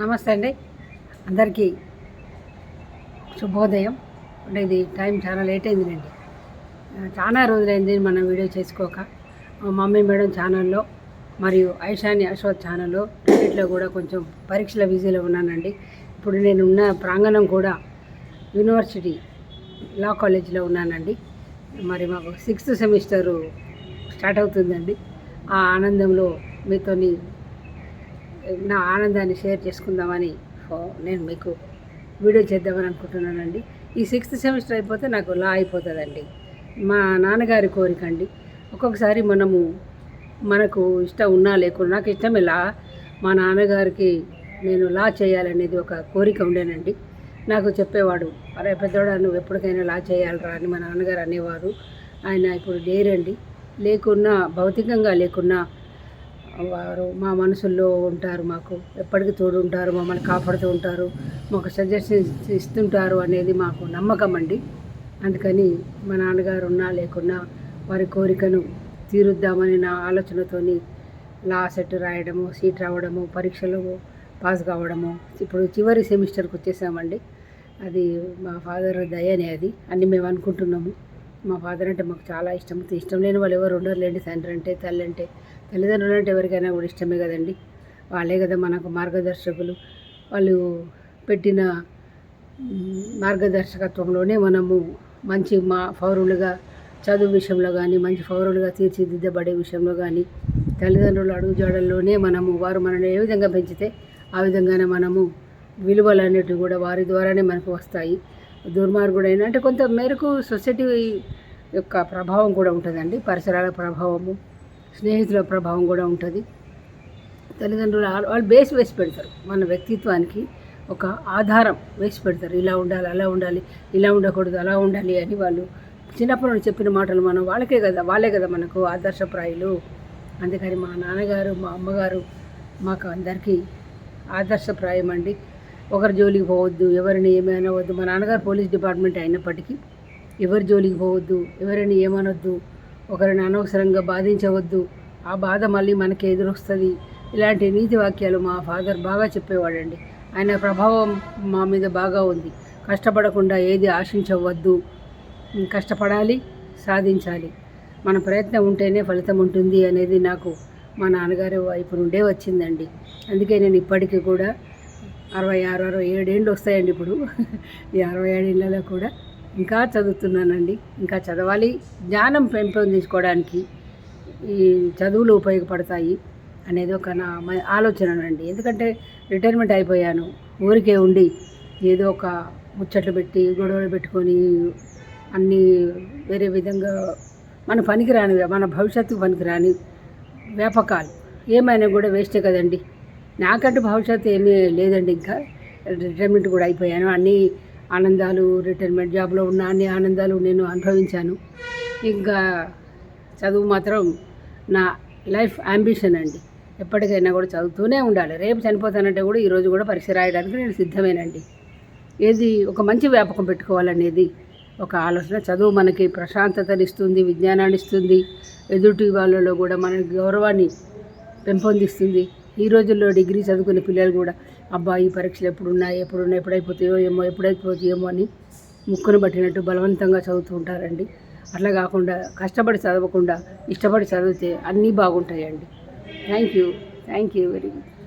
నమస్తే అండి. అందరికీ శుభోదయం. అంటే ఇది టైం చాలా లేట్ అయిందిలేండి. చాలా రోజులైంది మనం వీడియో చేసుకోక. మా మమ్మీ మేడం ఛానల్లో మరియు ఐషాని అశ్వత్ ఛానల్లో రెండిట్లో కూడా కొంచెం పరీక్షల బిజీలో ఉన్నానండి. ఇప్పుడు నేను ఉన్న ప్రాంగణం కూడా యూనివర్సిటీ లా కాలేజీలో ఉన్నానండి. మరి మాకు సిక్స్త్ సెమిస్టరు స్టార్ట్ అవుతుందండి. ఆ ఆనందంలో మీతోని నా ఆనందాన్ని షేర్ చేసుకుందామని ఫో- నేను మీకు వీడియో చేద్దామని అనుకుంటున్నానండి. ఈ సిక్స్త్ సెమిస్టర్ అయిపోతే నాకు లా అయిపోతుందండి. మా నాన్నగారి కోరిక అండి. ఒక్కొక్కసారి మనము మనకు ఇష్టం ఉన్నా లేకున్నా నాకు ఇష్టమే లా. మా నాన్నగారికి నేను లా చేయాలనేది ఒక కోరిక ఉండేనండి. నాకు చెప్పేవాడు అరే పెద్దవాడు నువ్వు ఎప్పటికైనా లా చేయాలరా అని మా నాన్నగారు అనేవారు. ఆయన ఇప్పుడు లేరండి. లేకున్నా భౌతికంగా లేకున్నా వారు మా మనసుల్లో ఉంటారు మాకు. ఎప్పటికీ తోడు ఉంటారు మమ్మల్ని కాపాడుతూ ఉంటారు. మాకు సజెషన్స్ ఇస్తుంటారు అనేది మాకు నమ్మకం అండి. అందుకని మా నాన్నగారు ఉన్నా లేకున్నా వారి కోరికను తీరుద్దామని నా ఆలోచనతోని లా సెట్ రాయడము సీట్ రావడము పరీక్షలు పాస్ కావడము ఇప్పుడు చివరి సెమిస్టర్కి వచ్చేసామండి. అది మా ఫాదర్ దయనే అది. అన్ని మేము అనుకుంటున్నాము. మా ఫాదర్ అంటే మాకు చాలా ఇష్టం. ఇష్టం లేని వాళ్ళు ఎవరు ఉండరు లేండి. తండ్రి అంటే తల్లి అంటే తల్లిదండ్రులు అంటే ఎవరికైనా కూడా ఇష్టమే కదండి. వాళ్ళే కదా మనకు మార్గదర్శకులు. వాళ్ళు పెట్టిన మార్గదర్శకత్వంలోనే మనము మంచి మా పౌరులుగా చదువు విషయంలో కానీ మంచి పౌరులుగా తీర్చిదిద్దబడే విషయంలో కానీ తల్లిదండ్రుల అడుగుజాడల్లోనే మనము వారు మనల్ని ఏ విధంగా పెంచితే ఆ విధంగానే మనము విలువలు అనేటివి కూడా వారి ద్వారానే మనకు వస్తాయి. దుర్మార్గుడైన అంటే కొంత మేరకు సొసైటీ యొక్క ప్రభావం కూడా ఉంటుందండి. పరిసరాల ప్రభావము స్నేహితుల ప్రభావం కూడా ఉంటుంది. తల్లిదండ్రులు వాళ్ళు బేస్ వేసి పెడతారు. మన వ్యక్తిత్వానికి ఒక ఆధారం వేసి పెడతారు. ఇలా ఉండాలి అలా ఉండాలి ఇలా ఉండకూడదు అలా ఉండాలి అని వాళ్ళు చిన్నప్పటి నుండి చెప్పిన మాటలు మనం వాళ్ళకే కదా వాళ్ళే కదా మనకు ఆదర్శప్రాయులు. అందుకని మా నాన్నగారు మా అమ్మగారు మాకు అందరికీ ఆదర్శప్రాయం అండి. ఒకరి జోలికి పోవద్దు ఎవరిని ఏమైనా వద్దు. మా నాన్నగారు పోలీస్ డిపార్ట్మెంట్ అయినప్పటికీ ఎవరి జోలికి పోవద్దు ఎవరిని ఏమనొద్దు ఒకరిని అనవసరంగా బాధించవద్దు. ఆ బాధ మళ్ళీ మనకి ఎదురొస్తుంది. ఇలాంటి నీతి వాక్యాలు మా ఫాదర్ బాగా చెప్పేవాడండి. ఆయన ప్రభావం మా మీద బాగా ఉంది. కష్టపడకుండా ఏది ఆశించవద్దు. కష్టపడాలి సాధించాలి. మన ప్రయత్నం ఉంటేనే ఫలితం ఉంటుంది అనేది నాకు మా నాన్నగారి వైపు నుండే వచ్చిందండి. అందుకే నేను ఇప్పటికీ కూడా అరవై ఆరు అరవై ఏడేళ్ళు వస్తాయండి ఇప్పుడు. ఈ అరవై ఏడేళ్ళలో కూడా ఇంకా చదువుతున్నానండి. ఇంకా చదవాలి. జ్ఞానం పెంపొందించుకోవడానికి ఈ చదువులు ఉపయోగపడతాయి అనేది ఒక నా ఆలోచన అండి ఎందుకంటే రిటైర్మెంట్ అయిపోయాను. ఊరికే ఉండి ఏదో ఒక ముచ్చట్లు పెట్టి గొడవలు పెట్టుకొని అన్నీ వేరే విధంగా మన పనికిరాని మన భవిష్యత్తుకు పనికిరాని వ్యాపకాలు. ఏమైనా కూడా వేస్టే కదండి. నాకంటూ భవిష్యత్తు ఏమీ లేదండి. ఇంకా రిటైర్మెంట్ కూడా అయిపోయాను. అన్నీ ఆనందాలు రిటైర్మెంట్ జాబ్లో ఉన్న అన్ని ఆనందాలు నేను అనుభవించాను. ఇంకా చదువు మాత్రం నా లైఫ్ అంబిషన్ అండి. ఎప్పటికైనా కూడా చదువుతూనే ఉండాలి. రేపు చనిపోతానంటే కూడా ఈరోజు కూడా పరీక్ష రాయడానికి నేను సిద్ధమేనండి. ఏది ఒక మంచి వ్యాపకం పెట్టుకోవాలనేది ఒక ఆలోచన. చదువు మనకి ప్రశాంతతని ఇస్తుంది విజ్ఞానాన్ని ఇస్తుంది. ఎదుటి వాళ్ళలో కూడా మన గౌరవాన్ని పెంపొందిస్తుంది. ఈ రోజుల్లో డిగ్రీ చదువుకునే పిల్లలు కూడా అబ్బా ఈ పరీక్షలు ఎప్పుడు ఉన్నాయి ఎప్పుడు ఎప్పుడైపోతాయో ఏమో ఎప్పుడైపోతాయేమో అని ముక్కును పట్టినట్టు బలవంతంగా చదువుతూ ఉంటారండి. అట్లా కాకుండా కష్టపడి చదవకుండా ఇష్టపడి చదివితే అన్నీ బాగుంటాయండి. Thank you thank you very much